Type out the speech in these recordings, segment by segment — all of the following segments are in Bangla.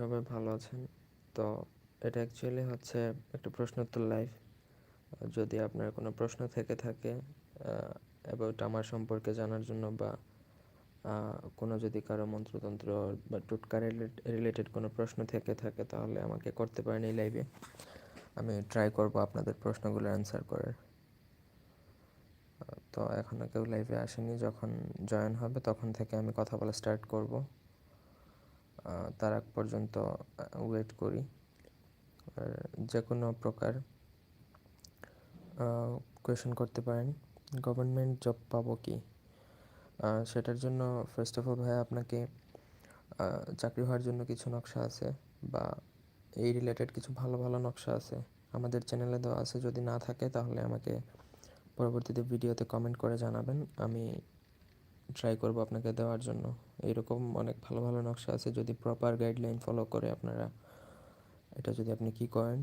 সবাই ভালো আছেন। তো এটা অ্যাকচুয়ালি হচ্ছে একটা প্রশ্নোত্তর লাইভ যদি আপনার কোনো প্রশ্ন থেকে থাকে অ্যাবাউট আমার সম্পর্কে জানার জন্য বা কোনো যদি কারও মন্ত্রতন্ত্র বা টুটকা রিলেটেড কোনো প্রশ্ন থেকে থাকে, তাহলে আমাকে করতে পারেন এই লাইভে আমি ট্রাই করব আপনাদের প্রশ্নগুলো অ্যান্সার করার। তো এখনও কেউ লাইভে আসেনি, যখন জয়েন হবে তখন থেকে আমি কথা বলা স্টার্ট করব। তার আগ পর্যন্ত ওয়েট করি। আর যে কোনো প্রকার কোয়েশন করতে পারেন। গভর্নমেন্ট জব পাবো কি? সেটার জন্য ফার্স্ট অফ অল ভাই, আপনাকে চাকরি হওয়ার জন্য কিছু নকশা আছে বা এই রিলেটেড কিছু ভালো ভালো নকশা আছে আমাদের চ্যানেলে দেওয়া আছে। যদি না থাকে তাহলে আমাকে পরবর্তীতে ভিডিওতে কমেন্ট করে জানাবেন। আমি ট্রাই করব আপনাকে দেওয়ার জন্য। এইরকম অনেক ভালো ভালো নকশা আছে যদি প্রপার গাইডলাইন ফলো করে আপনারা। এটা যদি আপনি কি করেন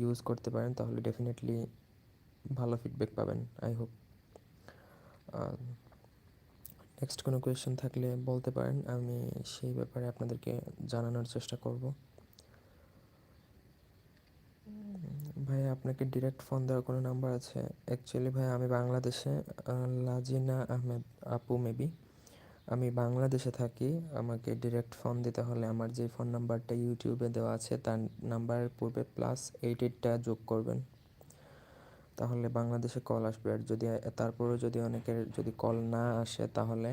ইউজ করতে পারেন, তাহলে ডেফিনেটলি ভালো ফিডব্যাক পাবেন আই হোপ নেক্সট কোনো কোয়েশ্চেন থাকলে বলতে পারেন, আমি সেই ব্যাপারে আপনাদেরকে জানানোর চেষ্টা করব। ভাই, আপনাকে ডিরেক্ট ফোন দেওয়ার কোনো নাম্বার আছে? অ্যাকচুয়ালি ভাই, আমি বাংলাদেশে লাজিনা আহমেদ আপু মেবি আমি বাংলাদেশে থাকি। আমাকে ডিরেক্ট ফোন দিতে হলে আমার যে ফোন নাম্বারটা ইউটিউবে দেওয়া আছে, তার নাম্বারের পূর্বে প্লাস এইট এইটটা যোগ করবেন। তাহলে বাংলাদেশে কল আসবে। আর যদি, তারপরেও যদি অনেকের যদি কল না আসে, তাহলে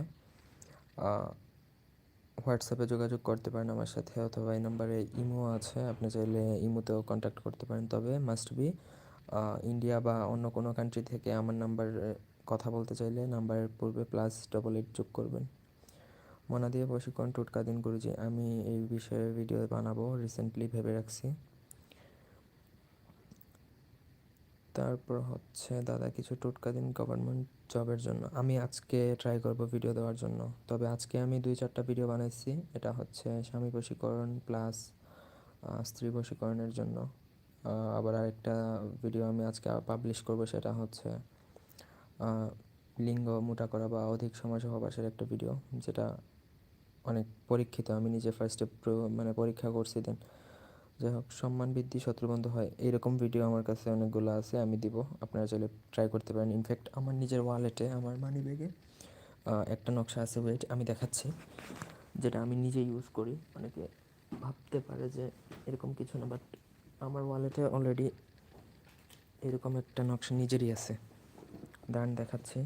হোয়াটসঅ্যাপে যোগাযোগ করতে পারেন আমার সাথে অথবা এই নাম্বারে ইমো আছে। আপনি চাইলে ইমোতেও কন্ট্যাক্ট করতে পারেন। তবে মাস্ট বি ইন্ডিয়া বা অন্য কোনো কান্ট্রি থেকে আমার নাম্বার কথা বলতে চাইলে নাম্বারের পূর্বে প্লাস ডবল এইট যোগ করবেন। মনা দিয়ে প্রশিক্ষণ, টুটকা দিন গুরুজি। আমি এই বিষয়ে ভিডিও বানাবো। রিসেন্টলি ভেবে রাখছি। তারপর হচ্ছে, দাদা কিছু টোটকা দিন গভর্নমেন্ট জবের জন্য। আমি আজকে ট্রাই করব ভিডিও দেওয়ার জন্য। তবে আজকে আমি দুই চারটা ভিডিও বানাইছি। এটা হচ্ছে স্বামী বশীকরণ প্লাস স্ত্রী বশীকরণের জন্য। আবার আরেকটা ভিডিও আমি আজকে পাবলিশ করব, সেটা হচ্ছে লিঙ্গ মোটা করা বা অধিক সময় সহবাসের একটা ভিডিও যেটা অনেক পরীক্ষিত। আমি নিজে ফার্স্টে মানে পরীক্ষা করছি দেন যাই হোক, সম্মান বৃদ্ধি শত্রুবন্ধ হয়। এইরকম ভিডিও আমার কাছে অনেকগুলো আছে, আমি দিব। আপনারা চাইলে ট্রাই করতে পারেন। ইনফ্যাক্ট আমার নিজের ওয়ালেটে আমার মানি ব্যাগে একটা নকশা আছে ওয়েট আমি দেখাচ্ছি, যেটা আমি নিজে ইউজ করি। অনেকে ভাবতে পারে যে এরকম কিছু না বাট আমার ওয়ালেটে অলরেডি এরকম একটা নকশা নিজেরই আছে। দাঁড়ান, দেখাচ্ছি।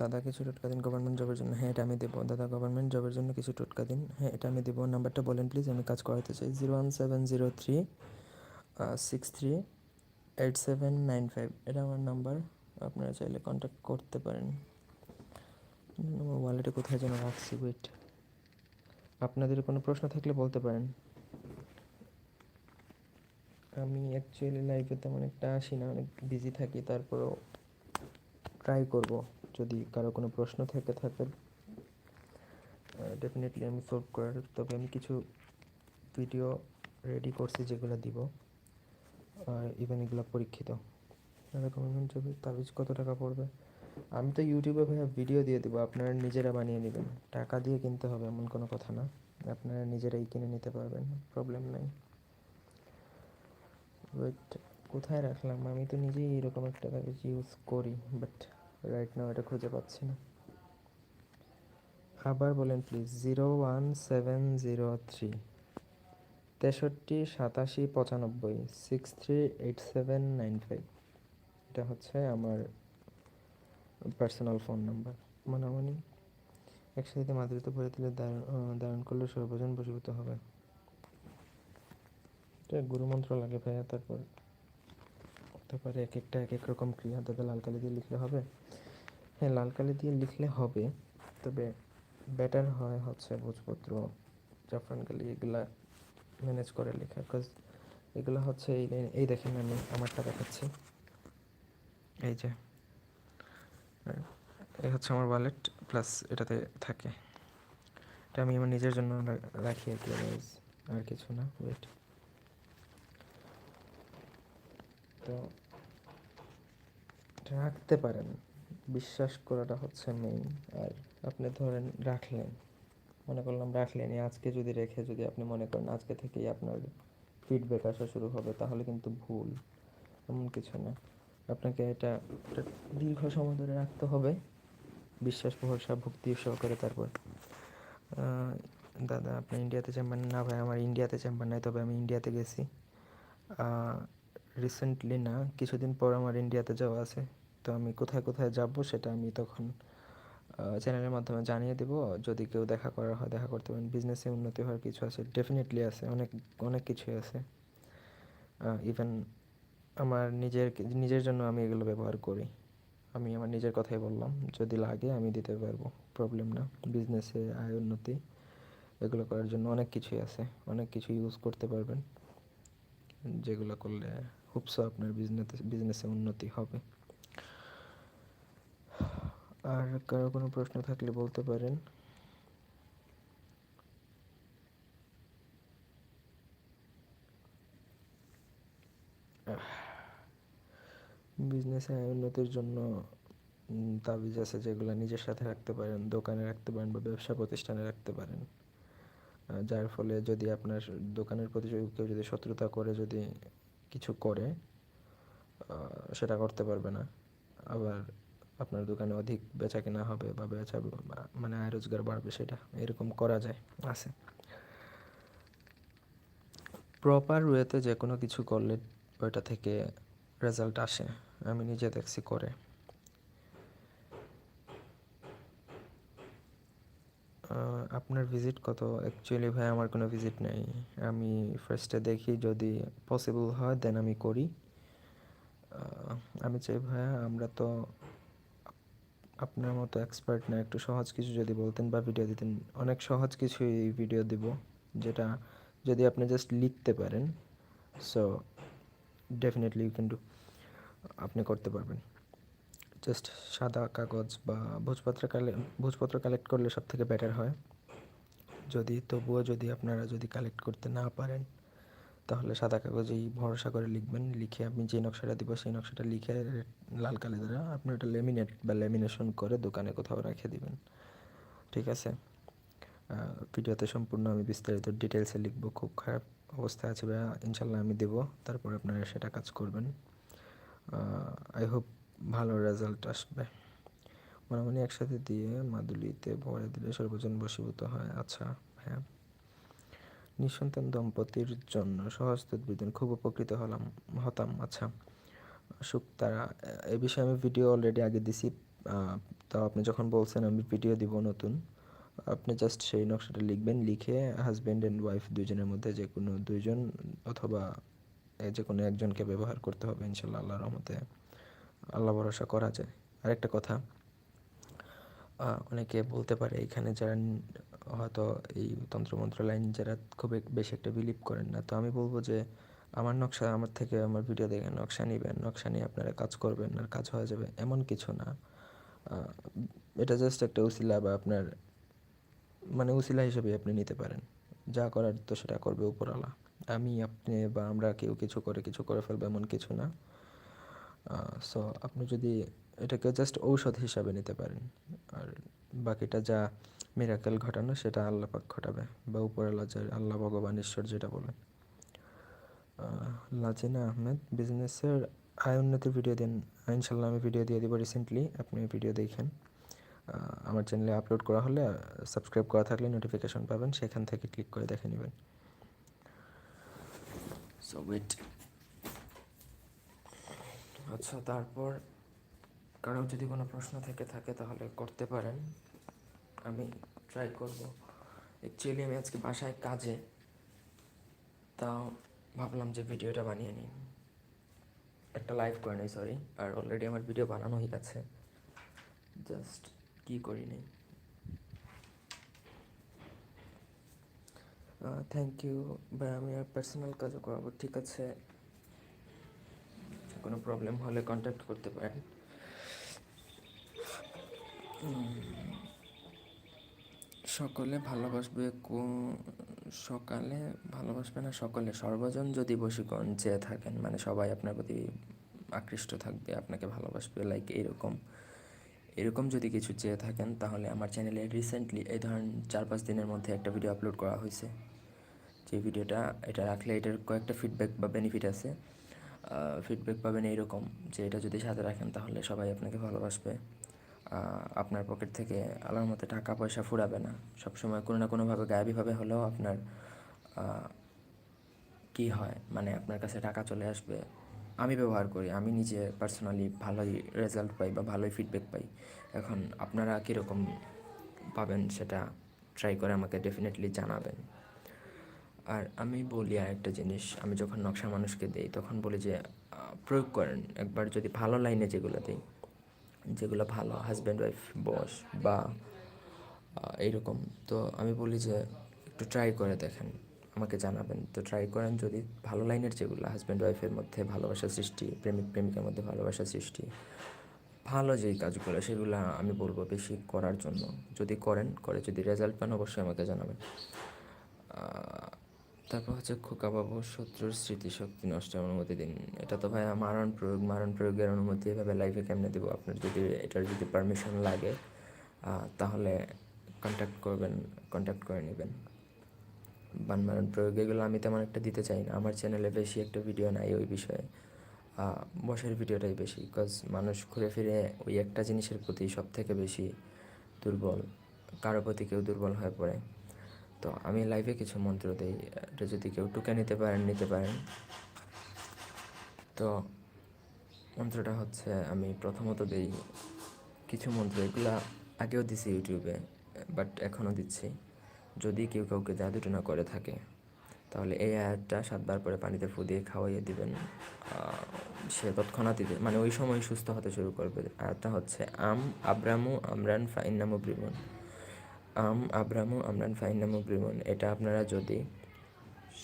দাদা কিছু টোটকা দিন গভর্নমেন্ট জবের জন্য। হ্যাঁ এটা আমি দেবো। দাদা গভর্নমেন্ট জবের জন্য কিছু টোটকা দিন। হ্যাঁ এটা আমি দেবো। নাম্বারটা বলেন প্লিজ আমি কাজ করাতে চাই। Zero one seven zero three six three eight seven nine five এটা আমার নাম্বার। আপনারা চাইলে কন্ট্যাক্ট করতে পারেন। আমার ওয়ালেটে কোথায় যেন রাখছি ওয়েট আপনাদের কোনো প্রশ্ন থাকলে বলতে পারেন। আমি অ্যাকচুয়ালি লাইফে তেমন একটা আসি না অনেক বিজি থাকি, তারপরেও ট্রাই করব। যদি কারও কোনো প্রশ্ন থেকে, থাকে ডেফিনেটলি আমি সলভ করার তবে আমি কিছু ভিডিও রেডি করছি যেগুলো দিব, আর ইভেন এগুলো পরীক্ষিত। গভর্নমেন্ট জবে তাবিজ কত টাকা পড়বে? আমি তো ইউটিউবে ভাইয়া ভিডিও দিয়ে দেবো, আপনারা নিজেরা বানিয়ে নেবেন। টাকা দিয়ে কিনতে হবে, এমন কোনো কথা না। আপনারা নিজেরাই কিনে নিতে পারবেন প্রবলেম নাই। কোথায় রাখলাম? আমি তো নিজেই এরকম একটা ইউজ করি বাট রাইট নাও এটা খুঁজে পাচ্ছি না। আবার বলেন please zero one seven zero three তেষট্টি, সাতাশি, পঁচানব্বই six three eight seven nine five এটা হচ্ছে আমার পার্সোনাল ফোন নাম্বার মনামনি। একসাথে মাদুরিতে ভরে দিলে ধারণ করলে সর্বজন বসীভূত হবে। এটা গুরুমন্ত্র লাগে ভাইয়া, তারপর তারপরে এক একটা এক এক রকম ক্রিয়া। তবে লাল কালি দিয়ে লিখলে হবে। হ্যাঁ লাল কালি দিয়ে লিখলে হবে, তবে বেটার হয় হচ্ছে ভোজপত্র, জাফরান কালি এগুলা ম্যানেজ করে লেখা বিকজ এগুলো হচ্ছে এই এই দেখেন আমি আমারটা দেখাচ্ছি। এই যে এই হচ্ছে আমার ওয়ালেট প্লাস এটাতে থাকে। এটা আমি আমার নিজের জন্য রাখি আর কি আর কিছু না ওয়েট তো রাখতে পারেন। বিশ্বাস করাটা হচ্ছে মেইন আর আপনি ধরেন রাখলেন, মনে করলাম রাখলেনই আজকে যদি রেখে যদি আপনি মনে করেন আজকে থেকেই আপনার ফিডব্যাক আসা শুরু হবে, তাহলে কিন্তু ভুল। এমন কিছু না। আপনাকে এটা দীর্ঘ সময় ধরে রাখতে হবে। বিশ্বাস, ভরসা, ভক্তি সহকারে তারপর দাদা, আপনি ইন্ডিয়াতে চেম্বার না ভাই, আমার ইন্ডিয়াতে চেম্বার নাই, তবে আমি ইন্ডিয়াতে গেছি। রিসেন্টলি না, কিছুদিন পর আমার ইন্ডিয়াতে যাওয়া আছে। তো আমি কোথায় কোথায় যাব সেটা আমি তখন চ্যানেলের মাধ্যমে জানিয়ে দেব। যদি কেউ দেখা করার হয়, দেখা করতে পারেন। বিজনেসে উন্নতি হওয়ার কিছু আছে ডেফিনেটলি আছে। অনেক অনেক কিছুই আছে। ইভেন আমার নিজের নিজের জন্য আমি এগুলো ব্যবহার করি। আমি আমার নিজের কথাই বললাম, যদি লাগে আমি দিতে পারব প্রবলেম না। বিজনেসে আয়, উন্নতি, এগুলো করার জন্য অনেক কিছুই আছে। অনেক কিছু ইউজ করতে পারবেন। যেগুলো করলে হোপসো আপনার বিজনেসে বিজনেসে উন্নতি হবে। আর কারও কোনো প্রশ্ন থাকলে বলতে পারেন। বিজনেসে উন্নতির জন্য তাবিজ আছে যেগুলো নিজের সাথে রাখতে পারেন, দোকানে রাখতে পারেন বা ব্যবসা প্রতিষ্ঠানে রাখতে পারেন। যার ফলে যদি আপনার দোকানের প্রতি কেউ যদি শত্রুতা করে, যদি কিছু করে সেটা করতে পারবে না। আবার আপনার দোকানে অধিক বেচা কেনা হবে বা বেচা মানে আয় রোজগার বাড়বে সেটা এরকম করা যায়, আছে। প্রপার ওয়েতে যে কোনো কিছু করলে ওইটা থেকে রেজাল্ট আসে, আমি নিজে দেখছি করে। আপনার ভিজিট কত? অ্যাকচুয়ালি ভাই, আমার কোনো ভিজিট নেই। আমি ফার্স্টে দেখি যদি পসিবল হয় দেন আমি করি। আমি চাই ভাইয়া, আমরা তো আপনার মতো এক্সপার্ট না, একটু সহজ কিছু যদি বলতেন বা ভিডিও দিতেন। অনেক সহজ কিছুই ভিডিও দিব, যেটা যদি আপনি জাস্ট লিখতে পারেন so definitely you can do আপনি করতে পারবেন। জাস্ট সাদা কাগজ বা ভোজপত্র কালে, ভোজপত্র কালেক্ট করলে সব থেকে বেটার হয়। যদি, তবুও যদি আপনারা যদি কালেক্ট করতে না পারেন তাহলে সাদা কাগজেই ভরসা করে লিখবেন, লিখে আমি যে নকশাটা দিব সেই নকশাটা লিখে লাল কালি দ্বারা আপনি ওটা লেমিনেট বা লেমিনেশন করে দোকানে কোথাও রেখে দিবেন। ঠিক আছে? ভিডিওতে সম্পূর্ণ আমি বিস্তারিত ডিটেলসে লিখব, খুব খারাপ অবস্থা আছে ভাইয়া ইনশাল্লাহ আমি দেবো, তারপর আপনারা সেটা কাজ করবেন। আই হোপ ভালো রেজাল্ট আসবে। মনে মনে একসাথে দিয়ে মাদুলিতে ভরে দিলে সর্বজন বশীভূত হয়। আচ্ছা হ্যাঁ নিঃসন্তান দম্পতির জন্য সহজ তদ্বিধান খুব উপকৃত হলাম, হতাম। আচ্ছা সুখ তারা, এ বিষয়ে আমি ভিডিও অলরেডি আগে দিছি। তো আপনি যখন বলছেন আমি ভিডিও দিব নতুন, আপনি জাস্ট সেই নকশাটা লিখবেন, লিখে হাজব্যান্ড অ্যান্ড ওয়াইফ দুজনের মধ্যে যে কোনো দুইজন অথবা যে কোনো একজনকে ব্যবহার করতে হবে, ইনশাল্লাহ আল্লাহর রহমতে। আল্লাহ ভরসা করা যায়। আরেকটা কথা অনেকে বলতে পারে এখানে যারা হয়তো এই তন্ত্রমন্ত্র লাইন যারা খুব বেশি একটা বিলিভ করেন না। তো আমি বলব যে, আমার নকশা, আমার থেকে আমার ভিডিও দেখে নকশা নেবেন, নকশা নিয়ে আপনারা কাজ করবেন আর কাজ হয়ে যাবে এমন কিছু না। এটা জাস্ট একটা উসিলা বা আপনার মানে উসিলা হিসেবে আপনি নিতে পারেন। যা করার তো সেটা করবে উপরওয়ালা। আমি, আপনি বা আমরা কেউ কিছু করে কিছু করে ফেলব এমন কিছু না। সো আপনি যদি এটাকে জাস্ট ঔষধ হিসাবে নিতে পারেন। আর বাকিটা যা মিরাকেল ঘটানো, সেটা আল্লাহ পাক ঘটাবে বা উপরে যে আল্লাহ ভগবান ঈশ্বর যেটা বলেন। লাজিনা আহমেদ, বিজনেসের আয় উন্নতির ভিডিও দিন। ইনশাল্লাহ আমি ভিডিও দিয়ে দিব রিসেন্টলি আপনি ভিডিও দেখেন। আমার চ্যানেলে আপলোড করা হলে সাবস্ক্রাইব করা থাকলে নোটিফিকেশন পাবেন, সেখান থেকে ক্লিক করে দেখে নেবেন। সো আচ্ছা তারপর কারও যদি কোনো প্রশ্ন থেকে থাকে, তাহলে করতে পারেন। আমি ট্রাই করব। অ্যাকচুয়ালি আমি আজকে বাসায় কাজে, তাও ভাবলাম যে ভিডিওটা বানিয়ে নিই। একটা লাইভ করে নিই সরি আর অলরেডি আমার ভিডিও বানানো হয়ে গেছে। জাস্ট কী করি নেই। থ্যাংক ইউ ভাই, আমি আর পার্সোনাল কাজও করাবো, ঠিক আছে? কোনো প্রবলেম হলে কন্ট্যাক্ট করতে পারেন। সকলে ভালোবাসবে কো- সকালে ভালোবাসবে না সকলে? সর্বজন যদি বশীকরণ চেয়ে থাকেন মানে সবাই আপনার প্রতি আকৃষ্ট থাকবে, আপনাকে ভালোবাসবে লাইক এরকম। এরকম যদি কিছু চেয়ে থাকেন, তাহলে আমার চ্যানেলে রিসেন্টলি এই ধরেন চার পাঁচ দিনের মধ্যে একটা ভিডিও আপলোড করা হয়েছে। যে ভিডিওটা এটা রাখলে এটার কয়েকটা ফিডব্যাক বা বেনিফিট আছে। ফিডব্যাক পাবেন এইরকম, যে এটা যদি সাথে রাখেন, তাহলে সবাই আপনাকে ভালোবাসবে। আপনার পকেট থেকে আলার মতো টাকা পয়সা ফুরাবে না। সবসময় কোনো না কোনোভাবে গায়েবীভাবে হলেও আপনার কি হয়? মানে আপনার কাছে টাকা চলে আসবে। আমি ব্যবহার করি, আমি নিজে পার্সোনালি ভালোই রেজাল্ট পাই বা ভালোই ফিডব্যাক পাই। এখন আপনারা কীরকম পাবেন সেটা ট্রাই করে আমাকে ডেফিনেটলি জানাবেন। আর আমি বলি আর একটা জিনিস, আমি যখন নকশা মানুষকে দিই, তখন বলি যে প্রয়োগ করেন। একবার যদি ভালো লাইনে যেগুলো দিই যেগুলো ভালো হাজব্যান্ড ওয়াইফ বস বা এইরকম। তো আমি বলি যে একটু ট্রাই করে দেখেন, আমাকে জানাবেন। তো ট্রাই করেন যদি ভালো লাইনের যেগুলো হাজব্যান্ড ওয়াইফের মধ্যে ভালোবাসা সৃষ্টি, প্রেমিক, প্রেমিকার মধ্যে ভালোবাসা সৃষ্টি, ভালো যেই কাজগুলো, সেগুলো আমি বলব বেশি করার জন্য। যদি করেন, করে যদি রেজাল্ট পান, অবশ্যই আমাকে জানাবেন। তারপর হচ্ছে খোকাবাবু শত্রুর স্মৃতিশক্তি নষ্টের অনুমতি দিন। এটা তো ভাই মারণ প্রয়োগ, মারণ প্রয়োগের অনুমতি এভাবে লাইফে কেমনে দেবো? আপনার যদি এটার যদি পারমিশন লাগে তাহলে কন্ট্যাক্ট করবেন কন্ট্যাক্ট করে নেবেন। বান মারণ প্রয়োগ, এগুলো আমি তেমন একটা দিতে চাই না। আমার চ্যানেলে বেশি একটা ভিডিও নাই ওই বিষয়ে। বসের ভিডিওটাই বেশি বিকজ মানুষ ঘুরে ফিরে ওই একটা জিনিসের প্রতি সব থেকে বেশি দুর্বল, কারও প্রতি কেউ দুর্বল হয়ে পড়ে। তো আমি লাইভে কিছু মন্ত্র দিই, এটা যদি কেউ টুকে নিতে পারেন নিতে পারেন। তো মন্ত্রটা হচ্ছে, আমি প্রথমত দিই কিছু মন্ত্র, এগুলা আগেও দিছি ইউটিউবে বাট এখনও দিচ্ছি। যদি কেউ কাউকে জাদুটনা করে থাকে, তাহলে এই আয়াতটা সাতবার পরে পানিতে ফু দিয়ে খাওয়াইয়ে দিবেন। সে তৎক্ষণাৎ মানে ওই সময় সুস্থ হতে শুরু করবে। আয়াতটা হচ্ছে, আম আব্রামু আমরান ফাইন ফাইন্নামু ব্রিমন আম, আব্রামু, আমরান ফাইন ফাইন্নামু, ব্রিমন, এটা আপনারা যদি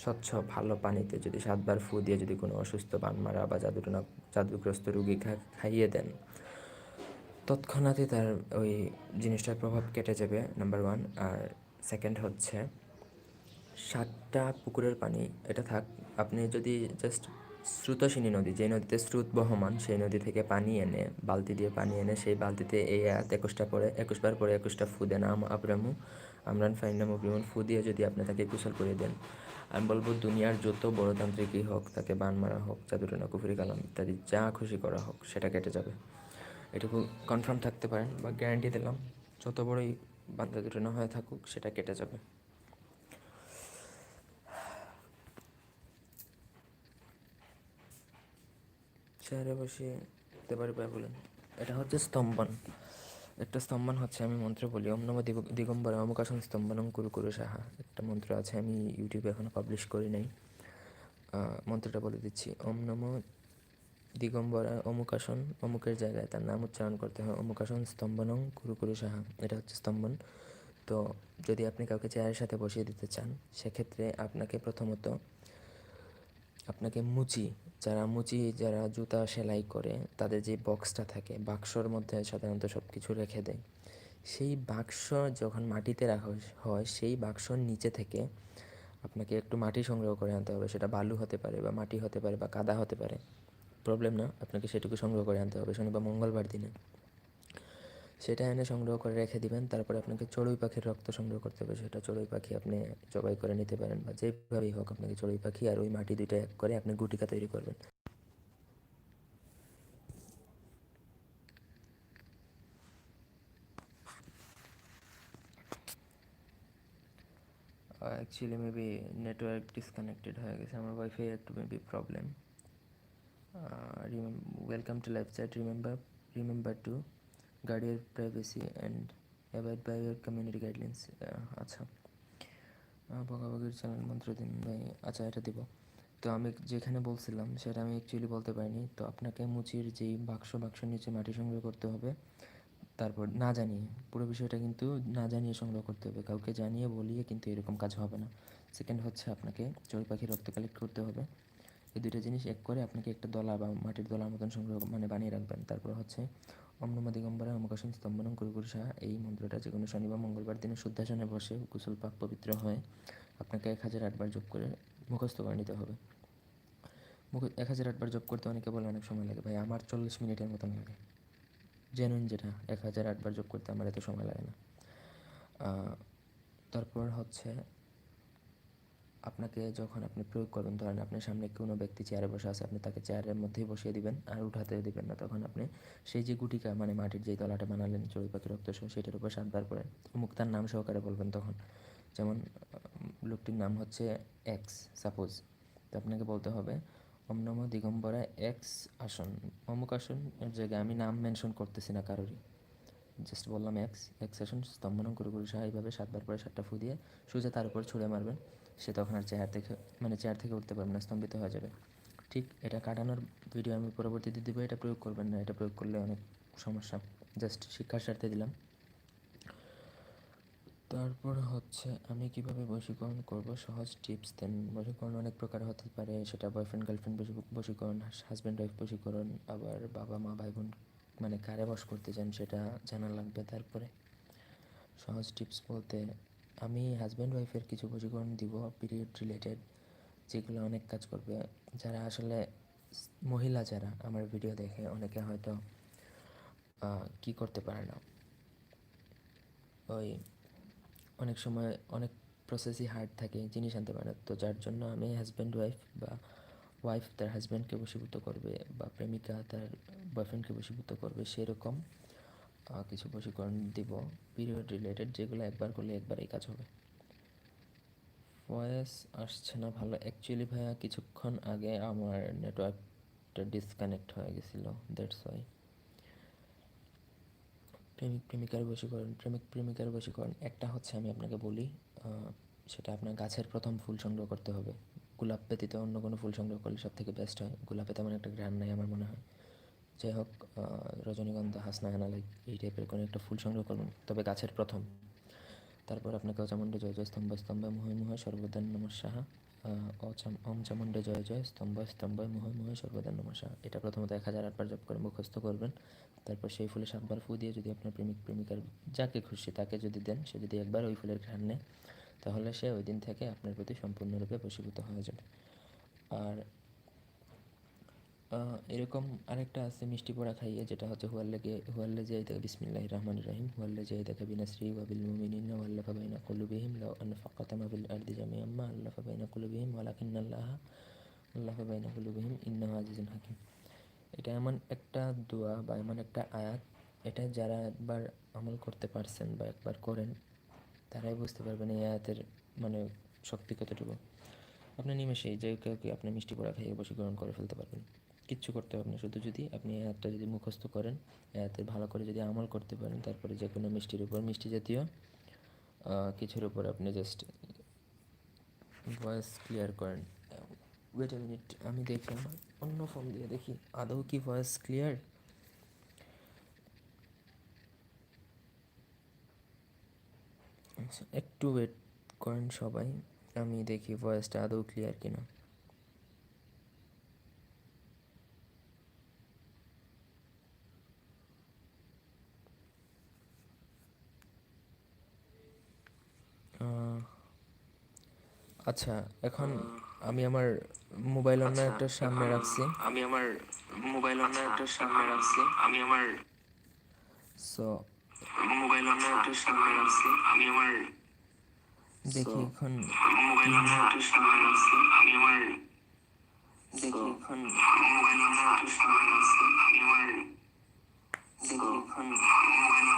স্বচ্ছ ভালো পানিতে যদি সাতবার ফু দিয়ে যদি কোনো অসুস্থ বানমারা বা জাদুটনা জাদুগ্রস্ত রুগী খাইয়ে দেন, তৎক্ষণাৎই তার ওই জিনিসটার প্রভাব কেটে যাবে নাম্বার ওয়ান আর সেকেন্ড হচ্ছে, সাতটা পুকুরের পানি, এটা থাক, আপনি যদি জাস্ট স্রোতস্বিনী নদী যে নদীতে স্রোত বহমান, সেই নদী থেকে পানি এনে, বালতি দিয়ে পানি এনে, সেই বালতিতে এই আয়াত একুশটা পরে একুশবার পরে একুশটা ফু দেন আম আবরামু আমরান ফাইনাম অব্রিমন ফু দিয়ে যদি আপনি তাকে কুশল করে দেন, আমি বলব দুনিয়ার যত বড় তান্ত্রিকই হোক, তাকে বান মারা হোক জাদুটনা কুফরি কালাম, ইত্যাদি যা খুশি করা হোক, সেটা কেটে যাবে। এটুকু কনফার্ম থাকতে পারেন বা গ্যারান্টি দিলাম, যত বড়ই বান্ধা দুটনা হয়ে থাকুক, সেটা কেটে যাবে। চেয়ারে বসে পারি পায় বলেন। এটা হচ্ছে স্তম্ভন। একটা স্তম্ভন হচ্ছে, আমি মন্ত্র বলি। ওম নম দিগ- দিগম্বরে অমুকাসন স্তম্ভনম কুরু কুরু সাহা। একটা মন্ত্র আছে, আমি ইউটিউবে এখনও পাবলিশ করি নাই। মন্ত্রটা বলে দিচ্ছি। ওম নম দিগম্বরা অমুকাসন অমুকের জায়গায় তার নাম উচ্চারণ করতে হয়। অমুকাসন স্তম্ভনং কুরু কুরু সাহা। এটা হচ্ছে স্তম্ভন। তো যদি আপনি কাউকে চেয়ারের সাথে বসিয়ে দিতে চান, সেক্ষেত্রে আপনাকে প্রথমত আপনাকে মুচি, যারা মুচি, যারা জুতা সেলাই করে, তাদের যে বক্সটা থাকে, বাক্সর মধ্যে সাধারণত সব কিছু রেখে দেয়। সেই বাক্স যখন মাটিতে রাখা হয়, সেই বাক্সর নিচে থেকে আপনাকে একটু মাটি সংগ্রহ করে আনতে হবে। সেটা বালু হতে পারে বা মাটি হতে পারে বা কাদা হতে পারে। প্রবলেম না, আপনাকে সেটুকু সংগ্রহ করে আনতে হবে। শনি বা মঙ্গলবার দিনে। সেটা এনে সংগ্রহ করে রেখে দিবেন, তারপরে আপনাকে চড়ুই পাখির রক্ত সংগ্রহ করতে হবে। সেটা চড়ুই পাখি আপনি জবাই করে নিতে পারেন বা যেভাবেই হোক আপনাকে চড়ুই পাখি আর ওই মাটি দুইটা এক করে আপনি গুটিকা তৈরি করবেন। অ্যাকচুয়ালি মেবি নেটওয়ার্ক ডিসকানেক্টেড হয়ে গেছে, আমার ওয়াইফাই একটু maybe problem welcome to live chat remember remember to guard your privacy and avoid by your community guidelines আচ্ছা। বগাবগির চ্যানেল মন্ত্র দিন ভাই। আচ্ছা এটা দিব। তো আমি যেখানে বলছিলাম, সেটা আমি অ্যাকচুয়ালি বলতে পারিনি। তো আপনাকে মুচির যেই বাক্স বাক্সের নিচে মাটি সংগ্রহ করতে হবে, তারপর না জানিয়ে, পুরো বিষয়টা কিন্তু না জানিয়ে সংগ্রহ করতে হবে। কাউকে জানিয়ে, বলিয়ে কিন্তু এরকম কাজ হবে না। সেকেন্ড হচ্ছে আপনাকে চড়ুই পাখির রক্ত কালেক্ট করতে হবে। এই দুইটা জিনিস এক করে আপনাকে একটা দলা বা মাটির দলার মতন সংগ্রহ মানে বানিয়ে রাখবেন। তারপর হচ্ছে অম নম দিগম্বরা অমকাশন স্তম্ভনম কুরুকুরু সাহা এই মন্ত্রটা যে কোনো শনিবার, মঙ্গলবার দিনে শুদ্ধাসনে বসে কুশল পাক পবিত্র হয়ে। আপনাকে এক হাজার আটবার যোগ করে মুখস্থ করে নিতে হবে। মুখ, এক হাজার আটবার জব করতে অনেকে বলে অনেক সময় লাগে, ভাই, আমার চল্লিশ মিনিটের মতন লাগে। জেনুইন যেটা, এক হাজার আটবার জব করতে আমার এত সময় লাগে না। তারপর হচ্ছে আপনাকে যখন আপনি প্রয়োগ করবেন, ধরেন আপনার সামনে কোনো ব্যক্তি চেয়ারে বসে আছে, আপনি তাকে চেয়ারের মধ্যেই বসিয়ে দিবেন আর উঠাতেও দিবেন না। তখন আপনি সেই যে গুটিকা মানে মাটির যেই তলাটা বানালেন চড়ুই পাখি রক্ত সহ সেটার উপর সাতবার পরে মুক্তার নাম সহকারে বলবেন তখন। যেমন লোকটির নাম হচ্ছে এক্স সাপোজ তো আপনাকে বলতে হবে, ওম নম দিগম্বরা এক্স আসন। অমুক আসন জায়গায় আমি নাম মেনশন করতেছি না কারোরই। জাস্ট বললাম এক্স এক্স আসন স্তম্ভন করে করে সাহা এইভাবে সাতবার পরে সাতটা ফু দিয়ে সোজা তার উপর ছুঁড়ে মারবেন। সে তখন আর চেয়ার থেকে মানে চেয়ার থেকে উঠতে পারবে না, স্তম্ভিত হয়ে যাবে। ঠিক এটা কাটানোর ভিডিও আমি পরবর্তীতে দিব, এটা প্রয়োগ করবেন না, এটা প্রয়োগ করলে অনেক সমস্যা। জাস্ট শিক্ষার স্বার্থে দিলাম। তারপর হচ্ছে আমি কীভাবে বশীকরণ করব? সহজ টিপস দেন। বশীকরণ অনেক প্রকার হতে পারে, সেটা বয়ফ্রেন্ড গার্লফ্রেন্ড বশীকরণ হাজব্যান্ড ওয়াইফ বশীকরণ, আবার বাবা মা ভাই বোন মানে কারে বশ করতে চান সেটা জানা লাগবে তারপরে। সহজ টিপস বলতে, আমি হাজব্যান্ড ওয়াইফের কিছু বশীকরণ দিব পিরিয়ড রিলেটেড যেগুলো অনেক কাজ করবে। যারা আসলে মহিলা যারা, আমার ভিডিও দেখে অনেকে হয়তো কি করতে পারে না। ওই অনেক সময় অনেক প্রসেসই হার্ড থাকে, জিনিস আনতে পারে না। তো যার জন্য আমি হাজব্যান্ড ওয়াইফ বা ওয়াইফ তার হাজব্যান্ডকে বশীভূত করবে বা প্রেমিকা তার বয়ফ্রেন্ডকে বশীভূত করবে সেরকম কিছু বশীকরণ দিব পিরিয়ড রিলেটেড যেগুলো একবার করলে একবারেই কাজ হবে। ভয়েস আসছে না ভালো। অ্যাকচুয়ালি ভাইয়া কিছুক্ষণ আগে আমার নেটওয়ার্কটা ডিসকানেক্ট হয়ে গেছিল দ্যাটস ওয়াই প্রেমিক, প্রেমিকার বশীকরণ, প্রেমিক, প্রেমিকার বশীকরণ, একটা হচ্ছে আমি আপনাকে বলি সেটা আপনার গাছের প্রথম ফুল সংগ্রহ করতে হবে। গোলাপ ব্যতীত অন্য কোনো ফুল সংগ্রহ করলে সব থেকে বেস্ট হয়? গোলাপে তেমন একটা গ্রান নাই আমার মনে হয়। যাই হোক রজনীগন্ধা, হাসনা হানালাই এই টাইপের কোনো একটা ফুল সংগ্রহ করবেন তবে গাছের প্রথম। তারপর আপনাকে অচামুণ্ডে জয় জয় স্তম্ভ স্তম্ভ মুহে মুহে সর্বদান নমঃ সাহা। অচাম, ওম চামুণ্ডে জয় জয় স্তম্ভ স্তম্ভ মুহে মুহে সর্বদান নমঃ সাহা। এটা প্রথমত এক হাজার আটবার জপ করে মুখস্থ করবেন। তারপর সেই ফুলে সাতবার ফু দিয়ে যদি আপনার প্রেমিক, প্রেমিকার যাকে খুশি তাকে যদি দেন, সে যদি একবার ওই ফুলের ঘ্রাণ নেয় তাহলে সে ওই দিন থেকে আপনার প্রতি সম্পূর্ণরূপে বশীভূত হয়ে যাবে। আর এরকম আরেকটা আছে মিষ্টি পোড়া খাইয়ে, যেটা হচ্ছে হুয়াল্লে হুয়াল্লে যাই দেখে বিসমিল্লাহ রহমান রহিম হুয়াল্লে দেখে বিনাশ্রী ওয়াবিল মুমিনিন ওয়াল্লা ফাবাইনা কুলুবিহিম, লাউ আন ফাকাতামা বিল আরদি জামিআম্মা আল্লাহ ফাবাইনা কুলুবিহিম ওয়ালাকিন্নাল্লাহ আল্লাহ ফাবাইনা কুলুবিহিম, ইন্নাহু আজিজুন হাকিম। এটা এমন একটা দোয়া বা এমন একটা আয়াত, এটা যারা একবার আমল করতে পারছেন বা একবার করেন তারাই বুঝতে পারবেন এই আয়াতের মানে শক্তি কতটুকু। আপনি নিমেষেই যে কাউকে আপনি মিষ্টি পোড়া খাইয়ে বসে গ্রহণ করে ফেলতে পারবেন। কিচ্ছু করতে হবে না, শুধু যদি আপনি এই আয়াতটা যদি মুখস্থ করেন, এই ভালো করে যদি আমল করতে পারেন, তারপরে যে কোনো মিষ্টির উপর, মিষ্টি জাতীয় কিছুর উপর আপনি জাস্ট ভয়েস ক্লিয়ার করেন। ওয়েট মিনিট আমি দেখি আমার অন্য ফোন দিয়ে দেখি, আদৌ কি ভয়েস ক্লিয়ার একটু ওয়েট করেন সবাই আমি দেখি ভয়েসটা আদৌ ক্লিয়ার কিনা। আচ্ছা এখন আমি আমার মোবাইল অন্য একটা সামনে রাখছি। আমি আমার মোবাইল অন্য একটা সামনে রাখছি। আমি আমার সো মোবাইল একটা সামনে রাখছি আমি আমার দেখি এখন মোবাইল একটা সামনে রাখছি আমি আমার দেখি এখন মোবাইল একটা সামনে রাখছি আমি আমার দেখি এখন মোবাইল